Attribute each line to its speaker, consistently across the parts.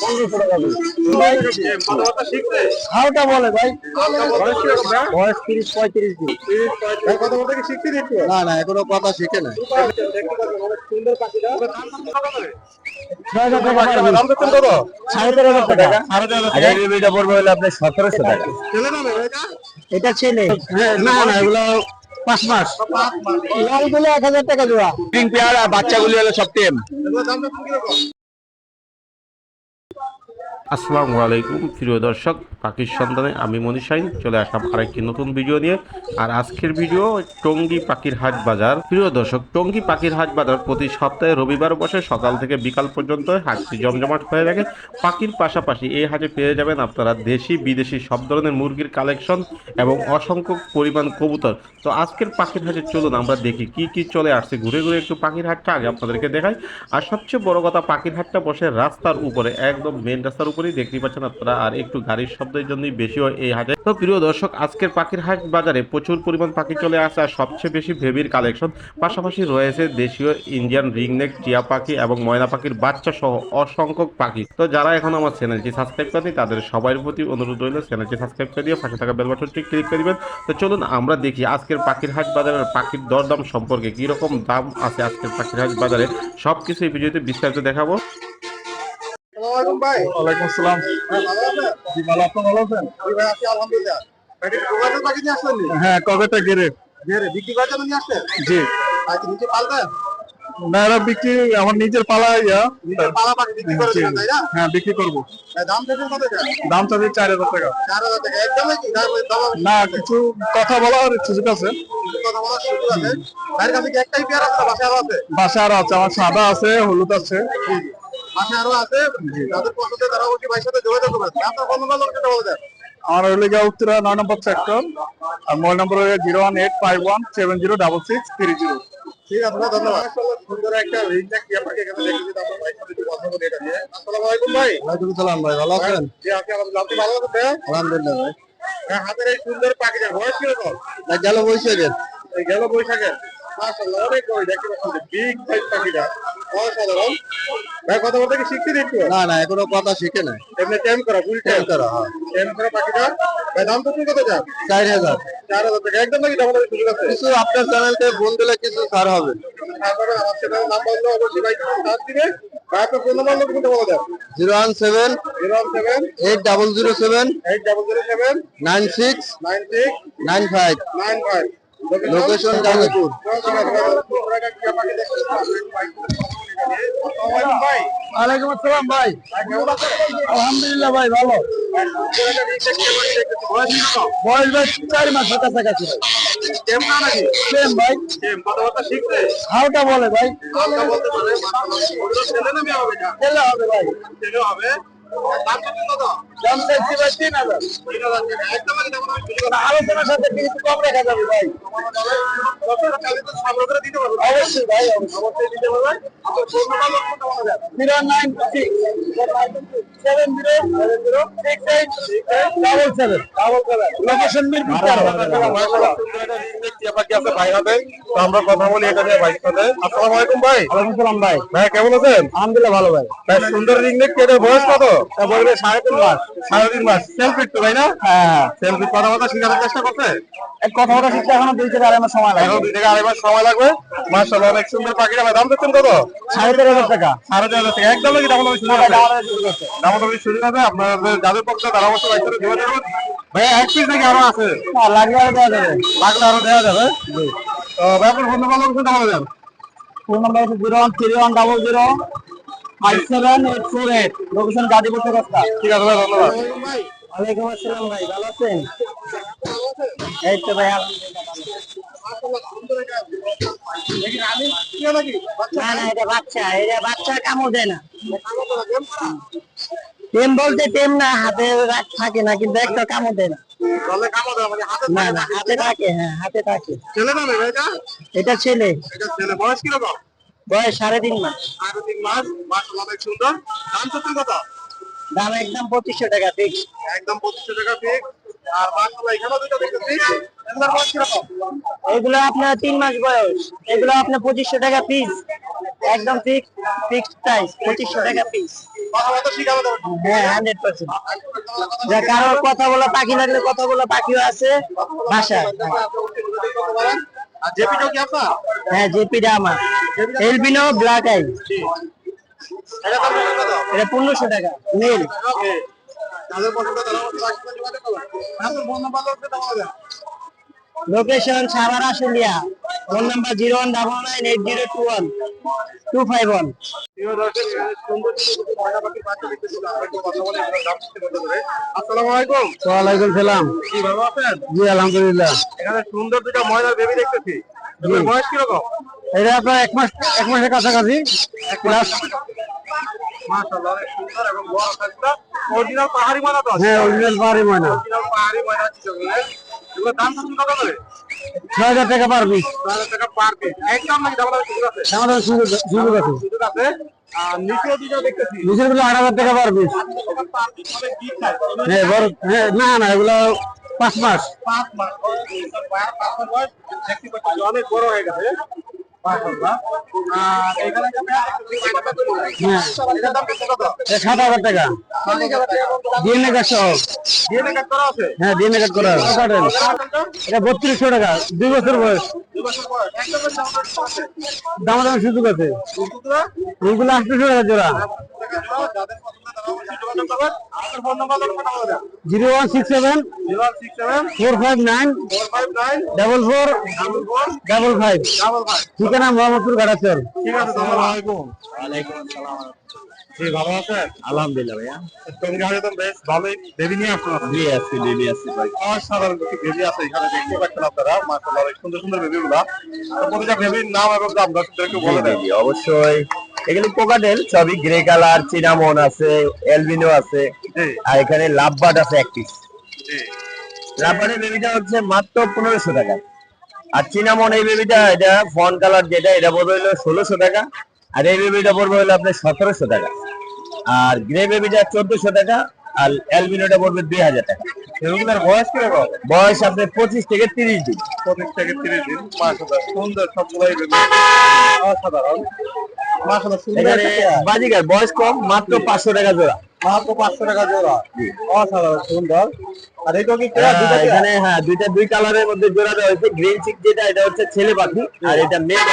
Speaker 1: পনেরোশো টাকা দিই
Speaker 2: কথাবার্তা শিখছে
Speaker 1: হালকা বলে ভাই।
Speaker 2: বয়স কীরকম ভাইয়া?
Speaker 1: বয়স তিরিশ পঁয়ত্রিশ দিন।
Speaker 2: ভাই কথাবার্তা কি শিখতে দিচ্ছ
Speaker 1: না না এখনও কথা শিখে? ছয় টাকা সাড়ে তেরো বেবিটা পড়বে হলে আপনার সতেরোশো টাকা। এটা ছেলে। না না এগুলো পাঁচ মাস। লালগুলো এক হাজার টাকা জোড়া পেয়ার আর বাচ্চাগুলি হলো সব টেম।
Speaker 3: আসসালামু আলাইকুম, প্রিয় দর্শক, পাখির সন্ধানে আমি মনীষাইন চলে আসলাম আরেকটি নতুন ভিডিও নিয়ে। আর আজকের ভিডিও টঙ্গী পাখির হাট বাজার। প্রিয় দর্শক, টঙ্গী পাখির হাট বাজার প্রতি সপ্তাহে রবিবার বসে সকাল থেকে বিকাল পর্যন্ত হাটটি জমজমাট হয়ে থাকে। পাখির পাশাপাশি এই হাটে পেয়ে যাবেন আপনারা দেশি, বিদেশি, সব ধরনের মুরগির কালেকশন এবং অসংখ্য পরিমাণ কবুতর। তো আজকের পাখির হাটে চলুন, আমরা দেখি কি কি চলে আসছে। ঘুরে ঘুরে একটু পাখির হাটটা আগে আপনাদেরকে দেখাই। আর সবচেয়ে বড় কথা, পাখির হাটটা বসে রাস্তার উপরে, একদম মেন রাস্তার উপরেই দেখতেই পাচ্ছেন আপনারা, আর একটু গাড়ির শব্দের জন্যই বেশি হয় এই হাটে। তো প্রিয় দর্শক, আজকের পাখির হাট বাজারে প্রচুর পরিমাণ পাখি চলে আসে, আর সবচেয়ে বেশি ভেবির কালেকশন পাশাপাশি রয়েছে দেশীয় ইন্ডিয়ান রিংনেক টিয়া পাখি এবং ময়না পাখির বাচ্চা সহ অসংখ্য পাখি। তো যারা এখন আমার চ্যানেলটি সাবস্ক্রাইব করেনি তাদের সবার প্রতি অনুরোধ রইল, চ্যানেলটি সাবস্ক্রাইব করে দিয়ে পাশে থাকা বেল বাটনটি ক্লিক করে দিবেন। তো চলুন আমরা দেখি আজকের পাখির হাট বাজারের পাখির দরদাম সম্পর্কে কি রকম দাম আছে আজকের পাখির হাট বাজারে। সবকিছু এই ভিডিওতে বিস্তারিত দেখাবো।
Speaker 2: আসসালামু আলাইকুম ভাই।
Speaker 1: ওয়ালাইকুম আসসালাম
Speaker 2: ভাই, ভালো আছেন?
Speaker 1: জি ভালো আপনি ভালো আছেন
Speaker 2: জি ভাই, আছি আলহামদুলিল্লাহ। ভাই, পাখি নিয়ে আসলেন
Speaker 1: হ্যাঁ গেরে
Speaker 2: বিক্রি করার জন্য নিয়ে আসলেন?
Speaker 1: জি
Speaker 2: আর নিচে পালবেন?
Speaker 1: না এরা বিক্রি আমার নিজের পালা ইয়া
Speaker 2: পালা পাখি বিক্রি করে তাই না?
Speaker 1: হ্যাঁ বিক্রি করব
Speaker 2: দাম কত
Speaker 1: দাম চাচ্ছি চার হাজার টাকা
Speaker 2: চার হাজার টাকা। একদমই কি?
Speaker 1: না কিছু কথা বলার সুযোগ আছে
Speaker 2: কিছু কথা বলার সুযোগ আছে? ভাইয়ের কাছে একটাই পেয়ার আছে?
Speaker 1: বাসা আরও আছে আমার সাদা আছে হলুদ আছে
Speaker 2: বাসায় আরও আছে? পছন্দ তারা অবশ্যই ভাইয়ের সাথে যোগাযোগ করবেন। আপনার ফোন নাম্বার লোক বলে দেন।
Speaker 1: আমার হইলে গিয়ে উত্তরা নয় নম্বর সেক্টর আর মোবাইল নম্বর zero one eight five one seven zero double six three zero
Speaker 2: ঠিক আছে ধন্যবাদ। সুন্দর একটা neck টিয়া পাখি এখানে দেখেছি, তো আমরা ভাইয়ের সাথে কথা বলি এটা নিয়ে। আসসালামু আলাইকুম ভাই।
Speaker 1: ওয়ালাইকুম সালাম ভাই ভালো আছেন
Speaker 2: জি, আছি আপনি ভালো আছেন
Speaker 1: আলহামদুলিল্লাহ ভাই
Speaker 2: হ্যাঁ, হাতের এই সুন্দর পাখিটার বয়স কীরকম?
Speaker 1: না গেল বৈশাখের
Speaker 2: এই গেল বৈশাখের মাশাআল্লাহ অনেক বড় দেখতে পাচ্ছেন বিগ সাইজ পাখিটা অসাধারণ ভাই কথা বলতে কি শিখতে দিচ্ছ
Speaker 1: না না এখনও কথা শিখে নাই।
Speaker 2: এমনি টেম করা ফুল টেম?
Speaker 1: করা হ্যাঁ।
Speaker 2: টেম করা পাখিটা ভাই দাম তো কত চান
Speaker 1: চার হাজার।
Speaker 2: চার হাজার টাকা। একদম নাকি দাম সুযোগ আছে?
Speaker 1: কিছু আপনার চ্যানেলকে ফোন দিলে কিছু ছাড় হবে।
Speaker 2: তারপরে আমার চ্যানেল নাম বললে অবশ্যই ভাই সাথ দিবে। ভাই আপনার ফোন নাম্বার লোক বলে দেন?
Speaker 1: Zero one seven
Speaker 2: zero one seven
Speaker 1: eight double zero seven
Speaker 2: eight double zero seven
Speaker 1: nine six
Speaker 2: nine six
Speaker 1: nine five
Speaker 2: nine five
Speaker 1: location Gazipur
Speaker 2: ভাই
Speaker 1: ওয়ালাইকুম আসসালাম ভাই। আলহামদুলিল্লাহ ভাই ভালো। বয়স ভাই চার মাস কাছাকাছি। ভাই। হালকা বলে ভাই। খেলে হবে ভাই। দাম চাইছি ভাই। তিন হাজার আলোচনার সাথে কিছু কম রাখা যাবে ভাই অবশ্যই ভাই অবশ্যই zero nine six seven zero seven zero six eight double seven double seven location
Speaker 2: আমরা কথা বলি এটা নিয়ে ভাইয়ের সাথে আসসালামু আলাইকুম ভাই
Speaker 1: ওয়ালাইকুম সালাম ভাই
Speaker 2: ভাই কেমন আছেন?
Speaker 1: আলহামদুলিল্লাহ ভালো ভাই।
Speaker 2: ভাই সুন্দর রিং নেক কেটে বয়স কত?
Speaker 1: তা বলবে সাড়ে তিন মাস।
Speaker 2: সাড়ে তিন মাস। সেলফি তো ভাই না?
Speaker 1: হ্যাঁ।
Speaker 2: সেলফি কথা কথা শেখানোর চেষ্টা করছে?
Speaker 1: এক কথা কথা শিখতে এখনও দুই থেকে আড়াই মাস সময় লাগে
Speaker 2: এখন দুই থেকে আড়াই মাস সময় লাগবে। মাশাআল্লাহ অনেক সুন্দর পাখিটা দাম দিচ্ছেন কত?
Speaker 1: সাড়ে তেরো হাজার টাকা।
Speaker 2: সাড়ে চার হাজার টাকা। একদম নাকি দাম দামি শুরু হবে দাম দামি শুরু হবে আপনাদের যাদের পক্ষে তারা অবশ্যই ভাই সাথে যোগাযোগ করবেন ভাই এক পিস নাকি আরও আছে?
Speaker 1: লাগলে আর দেওয়া যাবে।
Speaker 2: লাগলে আরও দেওয়া যাবে? তো ভাই আপনার নাম্বার লোকেশনটা বলে দেন
Speaker 1: ফোন নাম্বার হচ্ছে zero one three one double zero five seven eight four eight. Location Gazipur Chowrasta
Speaker 2: ঠিক আছে ভাই ধন্যবাদ।
Speaker 1: ওয়ালাইকুম আসসালাম ভাই ভালো আছেন? এই তো ভাই না না এটা বাচ্চা এটা বাচ্চা কামড় দেয় না। টেম বলতে টেম না হাতে থাকে না কিন্তু একটা কামড় দেয় না। না না হাতে থাকে হ্যাঁ হাতে থাকে।
Speaker 2: ছেলে না এটা?
Speaker 1: এটা ছেলে।
Speaker 2: এটা ছেলে বয়স কীরকম?
Speaker 1: বয়স সাড়ে তিন মাস।
Speaker 2: সাড়ে তিন মাস মাশাআল্লাহ অনেক সুন্দর। দাম সত্যি কথা
Speaker 1: দাম একদম পঁচিশশো টাকা ফিক্স
Speaker 2: একদম পঁচিশশো টাকা ফিক্স আর মাশাআল্লাহ এখানেও দুটো দেখতেছি এগুলোর বয়স কীরকম?
Speaker 1: এগুলো আপনার তিন মাস বয়স। এগুলো আপনার পঁচিশশো টাকা পিস একদম ফিক্স ফিক্সড প্রাইস পঁচিশশো টাকা পিস হ্যাঁ হান্ড্রেড পার্সেন্ট যা কারোর কথা বলা পাখি লাগলে কথা বলা পাখিও আছে। ভাষা
Speaker 2: আর কি আপনার?
Speaker 1: হ্যাঁ জেপিটা আমার। Albino black eye.
Speaker 2: এটা
Speaker 1: পনেরোশো টাকা মেল।
Speaker 2: তাদের পছন্দ তারা
Speaker 1: location Savar Ashulia phone number zero one double nine eight zero two one two five one
Speaker 2: এখানে সুন্দর সুন্দর ময়না পাখির বাচ্চা দেখতেছিল আমরা একটু কথা বলে এগুলোর দাম করতে করতে ধরে আসসালামু আলাইকুম
Speaker 1: ওয়ালাইকুম সালাম।
Speaker 2: কি ভালো আছেন?
Speaker 1: জি আলহামদুলিল্লাহ।
Speaker 2: এখানে সুন্দর দুটো ময়নার বেবি দেখতেছি। বয়স কীরকম?
Speaker 1: এটা আপনার এক মাস এক মাসের কাছাকাছি। প্লাস
Speaker 2: মাশাআল্লাহ অনেক সুন্দর এবং বড় সাইজটা। অরিজিনাল পাহাড়ি ময়না তো
Speaker 1: হ্যাঁ অরিজিনাল পাহাড়ি ময়না
Speaker 2: অরিজিনাল পাহাড়ি ময়না দাম কত কত করে?
Speaker 1: ছয় হাজার টাকা পার পিস
Speaker 2: ছয় হাজার টাকা পার পিস একদম নাকি ডাবল সুযোগ আছে?
Speaker 1: আমাদের সুযোগ সুযোগ আছে।
Speaker 2: সুযোগ আছে। আর দুটো দেখতেছি।
Speaker 1: নিচেরগুলো আট হাজার টাকা পার পিস
Speaker 2: খায়?
Speaker 1: হ্যাঁ বড় হ্যাঁ না না এগুলো পাঁচ মাস।
Speaker 2: পাঁচ মাস। পাঁচ মাস বয়স অনেক বড় হয়ে গেছে।
Speaker 1: হ্যাঁ সাত হাজার টাকা। ডিএনএ কার্ড সহ? হ্যাঁ ডিএনএ কার্ড করা? এটা বত্রিশশো টাকা। দুই বছর বয়স।
Speaker 2: দাম
Speaker 1: সুযোগ আছে।
Speaker 2: দেন।
Speaker 1: Zero one six seven, four five nine
Speaker 2: 459
Speaker 1: double four
Speaker 2: 44
Speaker 1: double five.
Speaker 2: 55
Speaker 1: ঠিকানা মোহাম্মদপুর গাড়াচর
Speaker 2: ঠিক আছে জি ভালো আছেন
Speaker 1: আলহামদুলিল্লাহ ভাইয়া।
Speaker 2: টঙ্গী বেশ ভালোই। বেবি নিয়ে আসছেন
Speaker 1: জি আজকে ডেলি আসছি ভাই।
Speaker 2: অসাধারণ কিছু বেবি আছে এখানে দেখতে পাচ্ছেন আপনারা। মাশাআল্লাহ সুন্দর সুন্দর বেবি প্রতিটা বেবির নাম এবং দাম দর্শকদেরকে বলে দেন।
Speaker 4: অবশ্যই। এগুলি পোকাটেল সবই গ্রে কালার চিনামন আছে এলবিনো আছে আর এখানে লাভবার্ড আছে এক পিস
Speaker 2: জি।
Speaker 4: বেবিটা হচ্ছে মাত্র পনেরোশো টাকা। আর চিনামন এই বেবিটা এটা ফন কালার যেটা এটা পড়বে হলো ষোলোশো টাকা। আর এই বেবিটা পড়বে হলো আপনার সতেরোশো টাকা। আর গ্রে বেবিটা চোদ্দশো টাকা আর অ্যালবিনোটা পড়বে দুই হাজার টাকা।
Speaker 2: এগুলোর বয়স কীরকম?
Speaker 4: বয়স আপনার পঁচিশ থেকে তিরিশ দিন।
Speaker 2: পঁচিশ থেকে তিরিশ দিন মাশাআল্লাহ সুন্দর সবগুলাই অসাধারণ। সুন্দর
Speaker 4: বাজিকার বয়স কম মাত্র পাঁচশো টাকা জোড়া।
Speaker 2: মাত্র পাঁচশো টাকা জোড়া। অসাধারণ সুন্দর। আর এটা কি
Speaker 4: হ্যাঁ, এখানে হ্যাঁ দুইটা দুই কালারের মধ্যে জোড়া দেওয়া হয়েছে। গ্রিন চিক যেটা এটা হচ্ছে ছেলে পাখি আর এটা মেয়ে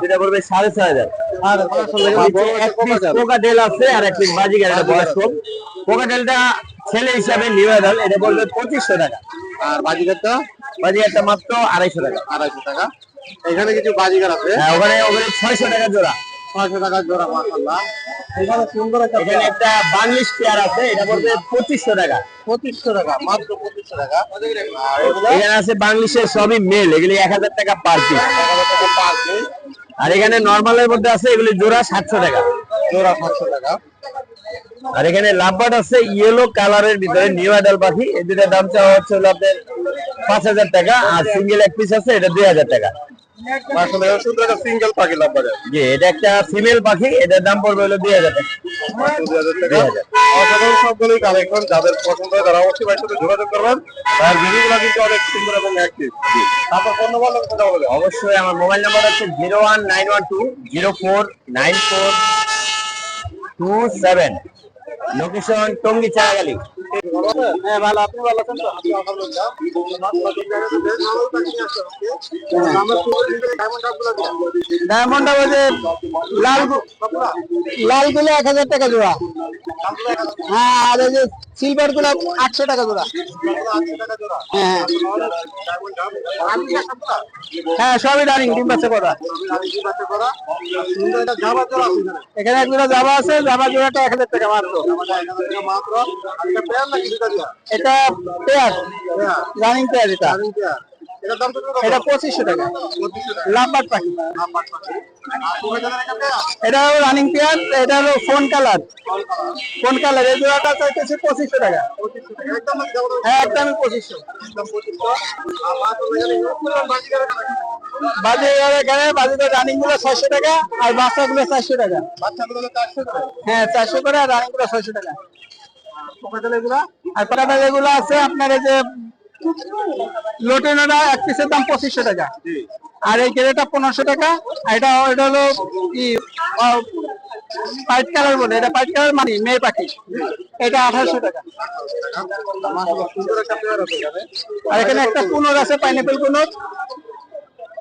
Speaker 4: যেটা পড়বে সাড়ে ছয় হাজার।
Speaker 2: আর মাশাআল্লাহ,
Speaker 4: আর
Speaker 2: বড় একটা
Speaker 4: এক piece
Speaker 2: কোকাটেল।
Speaker 4: কোকাটেল আছে আর এক পিস বাজিকার এটা বয়স কম কোকাটেলটা ছেলে হিসাবে নিবেদন এটা পড়বে পঁচিশশো টাকা
Speaker 2: আর বাজিগারটা
Speaker 4: বাজিকারটা মাত্র আড়াইশো টাকা।
Speaker 2: আড়াইশো টাকা। এখানে কিছু বাজিগার আছে।
Speaker 4: হ্যাঁ ওখানে ওখানে ছয়শো টাকা জোড়া।
Speaker 2: ছয়শো টাকা জোড়া মাশাআল্লাহ এখানে একটা
Speaker 4: বাংলিশ পেয়ার আছে এটা পড়বে পঁচিশশো টাকা।
Speaker 2: পঁচিশশো টাকা মাত্র পঁচিশশো টাকা। আর
Speaker 4: এখানে আছে বাংলিশের সবই মেল এগুলি এক হাজার টাকা পার পিস আর এখানে নর্মালের মধ্যে আছে এগুলি জোড়া সাতশো টাকা।
Speaker 2: জোড়া সাতশো টাকা।
Speaker 4: আর এখানে লাভবার্ড আছে ইয়েলো কালারের ভিতরে নিউ আইডাল পাখি। এই দুটার দাম চাওয়া হচ্ছে হলো আপনার পাঁচ হাজার টাকা আর সিঙ্গেল এক পিস আছে এটা দুই হাজার টাকা।
Speaker 2: সিঙ্গেল পাখি লাভ বাজার।
Speaker 4: জি এটা একটা ফিমেল পাখি এটার দাম পড়বে
Speaker 2: যাদের পছন্দ হয় তারা অবশ্যই ভাইয়ের সাথে যোগাযোগ করবেন। আর ভিডিওগুলো কিন্তু অনেক সুন্দর এবং অ্যাক্টিভ জি। আপনার ফোন নাম্বার কথা বলবেন।
Speaker 4: অবশ্যই আমার মোবাইল নাম্বার হচ্ছে 01912 0494 27 লোকেশন টঙ্গি চারাগালি।
Speaker 2: হ্যাঁ ভালো আপনি ভালো আছেন ডায়মন্ড
Speaker 1: লালগুলো এক হাজার টাকা জোড়া। হ্যাঁ আর এই যে সিলভারগুলো আটশো টাকা জোড়া। হ্যাঁ হ্যাঁ। সবই ডালিং ডিম বাচ্চা করা। এখানে এক জোড়া জাবা আছে জাবা জোড়াটা এক হাজার টাকা মাত্র। এটা পেয়ার রানিং পেয়ার এটা এটা পঁচিশশো টাকা। লাম্বার পাখি। এটা হলো রানিং পেয়ার এটা হলো ফোন কালার ফোন কালার এই জোড়াটা চাইতেছে পঁচিশশো টাকা। হ্যাঁ একদম পঁচিশশো। বাজে এখানে বাজে রানিংগুলো ছয়শো টাকা আর বাচ্চা গুলো চারশো টাকা হ্যাঁ চারশো করে আর রানিংগুলো ছয়শো টাকা। আর যেগুলো আছে আপনার এই যে লোটেনোটা এক পিসের দাম পঁচিশশো টাকা। আর এই কেরেটা পনেরোশো টাকা। আর এটা এটা হলো কি হোয়াইট কালার বলে। এটা হোয়াইট কালার মানে মেয়ে পাখি। এটা আঠারোশো টাকা। আর এখানে একটা পুনর আছে পাইনাপেল পুনর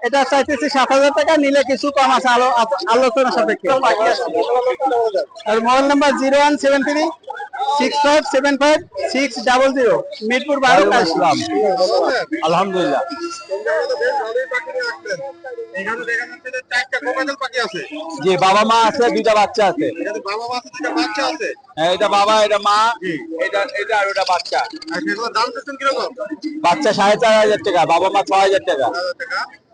Speaker 1: এটা চাইতেছি সাত হাজার টাকা নিলে কিছু কম আছে আলো আলো- আলোচনা সাপেক্ষে। আর mobile number zero one seven three. Six five seven five six double zero Mirpur বারো
Speaker 4: আলহামদুলিল্লাহ জি বাবা মা আছে দুইটা বাচ্চা আছে।
Speaker 2: এখানে বাবা মা আছে দুইটা বাচ্চা আছে।
Speaker 4: হ্যাঁ, এটা বাবা এটা মা এটা এটা আর ওটা বাচ্চা।
Speaker 2: দাম দিচ্ছেন কীরকম?
Speaker 4: বাচ্চা সাড়ে চার হাজার টাকা বাবা মা ছয় হাজার টাকা।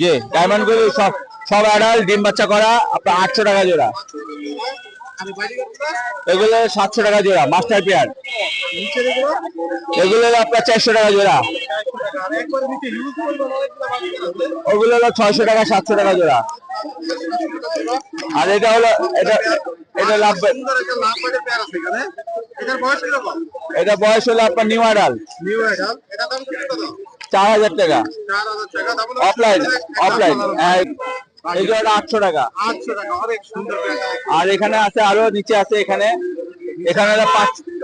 Speaker 4: জি ডায়মন্ড গুলি সব সব অ্যাডাল্ট ডিম বাচ্চা করা আপনার আটশো টাকা জোড়া। এগুলো সাতশো টাকা জোড়া মাস্টার পেয়ার
Speaker 2: এগুলো
Speaker 4: আপনার চারশো টাকা জোড়া। ওগুলো হলো ছয়শো টাকা সাতশো টাকা জোড়া। আর এটা হলো এটা এটা লাভ এটা বয়স হলো আপনার নিউ আডাল
Speaker 2: নিউ আইডাল এটা দাম কত
Speaker 4: চার হাজার টাকা।
Speaker 2: দাম হলো
Speaker 4: অফলাইন অফলাইন এই জোড়াটা আটশো টাকা। আর এখানে আছে, আরও নিচে আছে এখানে। এখানে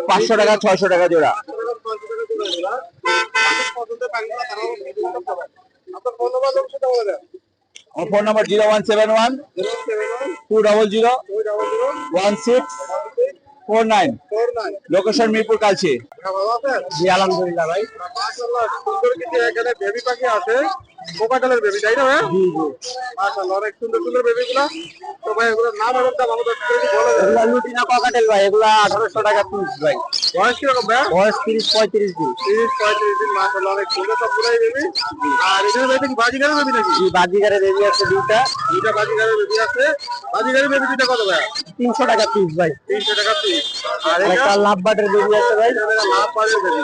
Speaker 4: পাঁচশো টাকা, ছয়শো টাকা জোড়া।
Speaker 2: Phone number
Speaker 4: zero one seven one two double zero one six four nine. Location Mirpur Kalshi.
Speaker 2: আছেন?
Speaker 1: জি আলহামদুলিল্লাহ ভাই।
Speaker 2: কিছু এখানে বেবি পাখি আছে। কোকাটেলের বেবি তাই না ভাই? মাশাআল্লাহ অনেক সুন্দর সুন্দর বেবি গুলা তো ভাই এগুলোর নাম এবং দাম আমাদের বলে দেন।
Speaker 1: লুটিনা ককাটেল ভাই এগুলা আঠারোশো টাকা পিস ভাই।
Speaker 2: বয়স কীরকম ভাই?
Speaker 1: বয়স তিরিশ পঁয়ত্রিশ দিন।
Speaker 2: তিরিশ পঁয়ত্রিশ দিন মাশাআল্লাহ অনেক সুন্দর সব পুরাই বেবি আর এখানে ভাই কি বাজিগারের বেবি নাকি?
Speaker 1: জি বাজিগারে বেবি আছে দুইটা।
Speaker 2: দুইটা বাজিগারের বেবি আছে। বাজিগারের বেবি দুইটা কত ভাই?
Speaker 1: তিনশো টাকা পিস ভাই।
Speaker 2: তিনশো টাকা পিস আর এটা
Speaker 1: একটা লাভ বাটের বেবি আছে ভাই।
Speaker 2: লাভ পাড়ের বেবি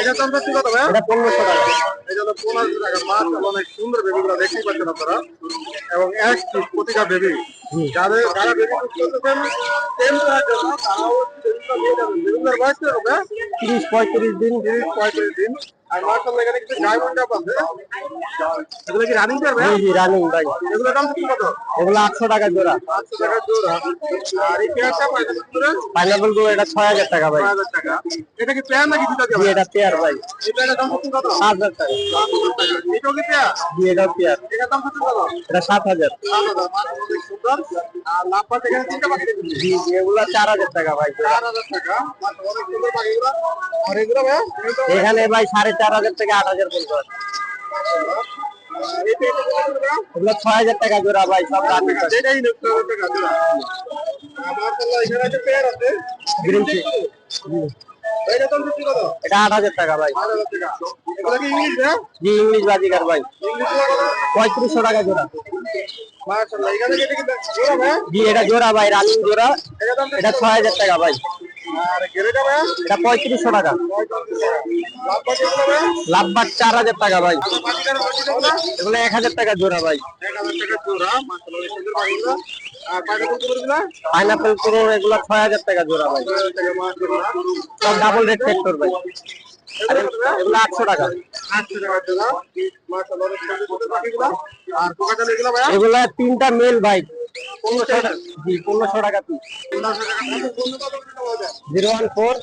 Speaker 2: এটার দাম কত ভাই?
Speaker 1: এটা পনেরোশো টাকা।
Speaker 2: এটা হলো পনেরোশো টাকা। মাছ অনেক সুন্দর বেবিগুলো দেখতেই পাচ্ছেন আপনারা। এবং এক পিস প্রতিটা বেবি যাদের যারা?
Speaker 1: তিরিশ পঁয়ত্রিশ দিন
Speaker 2: তিরিশ পঁয়ত্রিশ দিন। এগুলো কি রানিং
Speaker 1: জি রানিং ভাই।
Speaker 2: দাম কত?
Speaker 1: এগুলো আটশো টাকা জোড়া।
Speaker 2: টাকা জোড়া। আর এই পেয়ারটা পয়সা
Speaker 1: গুলো এটা ছয় হাজার টাকা ভাই।
Speaker 2: এটা কি পেয়ার নাকি দুটো
Speaker 1: জি
Speaker 2: দিয়ে
Speaker 1: এটা পেয়ার ভাই।
Speaker 2: এই দাম কত?
Speaker 1: টাকা।
Speaker 2: কি পেয়ার
Speaker 1: জি পেয়ার
Speaker 2: দাম কত?
Speaker 1: এটা
Speaker 2: সুন্দর। আর লাভ এখানে তিনটা পাখি
Speaker 1: জি জি এগুলো চার হাজার টাকা ভাই।
Speaker 2: টাকা। মাছ অনেক সুন্দর পাখিগুলো। আর এগুলো ভাই
Speaker 1: এখানে ভাই সাড়ে চার হাজার থেকে আট হাজার? এগুলো ছয় হাজার টাকা জোড়া ভাই সব এটা আট হাজার টাকা ভাই। জি ইংলিশ বাজিকার ভাই। পঁয়ত্রিশশো টাকা জোড়া।
Speaker 2: জোড়া ভাই?
Speaker 1: জি এটা জোড়া ভাই রানিং জোড়া।
Speaker 2: এটা
Speaker 1: ছয় হাজার টাকা ভাই। এটা পঁয়ত্রিশশো টাকা। লাভবার চার হাজার টাকা ভাই। এগুলো এক হাজার টাকা জোড়া ভাই। পাইনাপেল এগুলো ছয় হাজার টাকা জোড়া ভাই। সব ডাবল রেড ফ্যাক্টর ভাই। এগুলো আটশো টাকা।
Speaker 2: এগুলো
Speaker 1: তিনটা মেল ভাই পনেরোশো টাকা জি পনেরোশো টাকা piece. Zero one four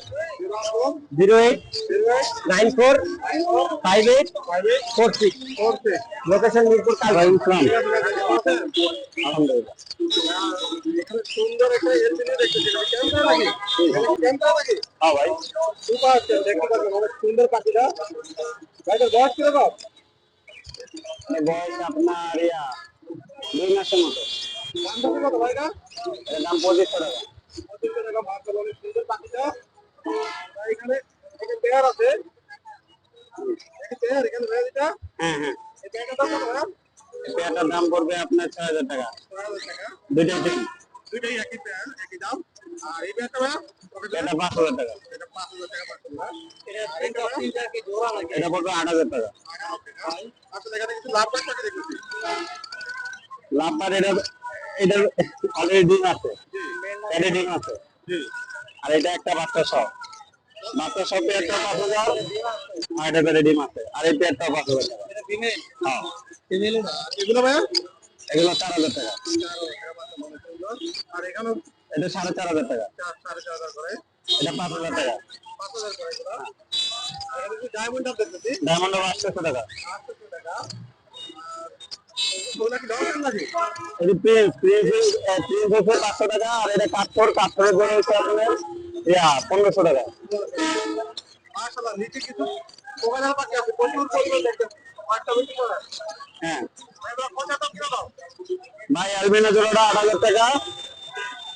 Speaker 1: zero eight nine four five eight four six. Location Mirpur কালভাই ইসলাম
Speaker 2: সুন্দর পাখিটা বয়স কীরকম
Speaker 1: বয়স আপনার দুই মাসের মতো।
Speaker 2: হ্যাঁ,
Speaker 1: হ্যাঁ। দাম পড়বে আপনার ছয় হাজার টাকা।
Speaker 2: দুইটা দিন আর এই পেয়ারটা
Speaker 1: পাঁচ হাজার টাকা।
Speaker 2: পাঁচ হাজার টাকা
Speaker 1: এটা আট হাজার টাকা।
Speaker 2: আচ্ছা এখানে কিছু লাভ দেখতেছি।
Speaker 1: লাভ এটা এটার অলরেডি ডিম আছে। এটা ডিম আছে। আর এটা একটা বাচ্চা সব বাচ্চা সব পেয়ারটা পাঁচ হাজার আর এটা পেয়ারে ডিম আছে। আর এই পেয়ারটা পাঁচ হাজার হ্যাঁ।
Speaker 2: এগুলো ভাইয়া?
Speaker 1: এগুলো চার হাজার টাকা।
Speaker 2: আর এখানেও?
Speaker 1: এটা সাড়ে চার হাজার টাকা।
Speaker 2: সাড়ে চার হাজার করে।
Speaker 1: এটা পাঁচ হাজার টাকা।
Speaker 2: পাঁচ হাজার করে এখানে ডায়মন্ড
Speaker 1: ডায়মন্ড আটশোশো টাকা।
Speaker 2: টাকা।
Speaker 1: পাঁচশো টাকা আর এটা কাঠফোর কাঠফোরের জন্য হচ্ছে আপনার ইয়া পনেরোশো টাকা।
Speaker 2: নিচে কিছু
Speaker 1: হ্যাঁ। ভাই অ্যালবিনো জোড়াটা আট হাজার টাকা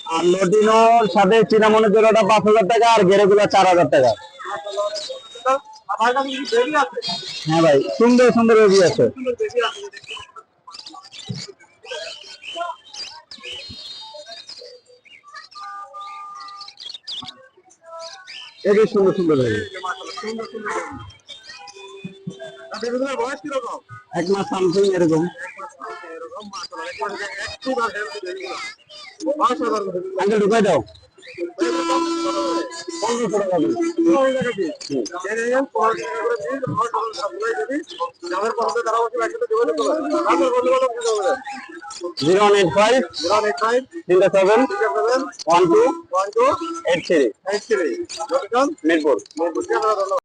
Speaker 1: আর লটিনোর সাথে চিনামনের জোড়াটা পাঁচ হাজার টাকা আর গেরেগুলো চার হাজার টাকা। হ্যাঁ ভাই সুন্দর সুন্দর বেবি আছে। আর সুন্দর সুন্দর
Speaker 2: লাগে
Speaker 1: এক মাস সামথিং এরকম।
Speaker 2: এক ঢুকাই আছে এরকম
Speaker 1: eight five zero one eight five তিনটা seven one two eight three Mirpur